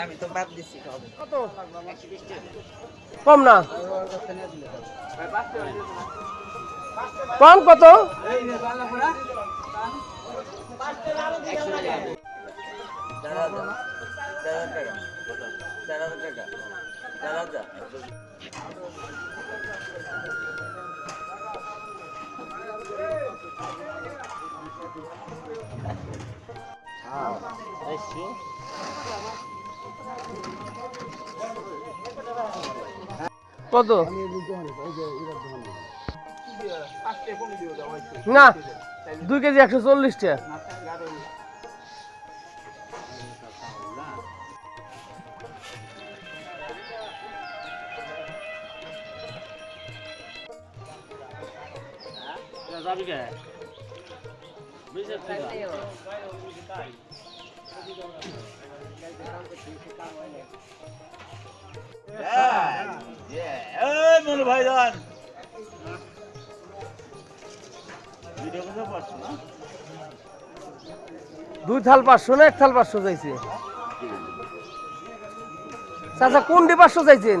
আমি তো বাদ দিছি কত? কম না। কম কত? চার হাজার চার কত? না দুই কেজি একশো চল্লিশ টাকা এই দুই থাল পাঁচশো না এক থাল পাঁচশো চাইছে। চাচা কোনটি পাঁচশো চাইছেন?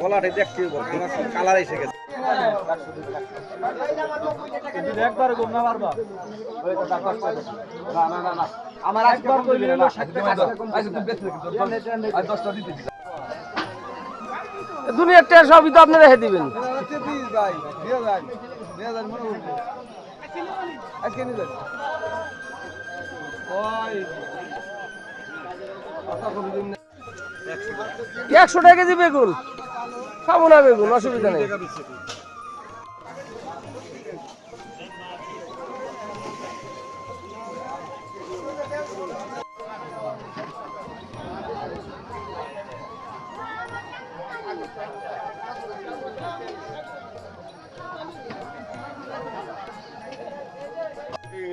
গলাটা দেখছি গেছে আমার একবার দুনিয়ার টের সবই তো আপনি রেখে দিবেন। আজকে নিয়ে একশো টাকা কেজি বেগুন। খাব না বেগুন অসুবিধা নেই।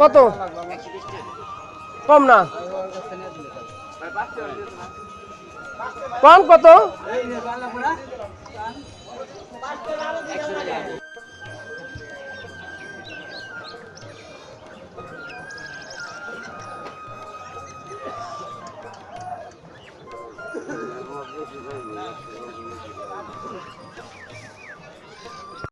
কত কম না কম কত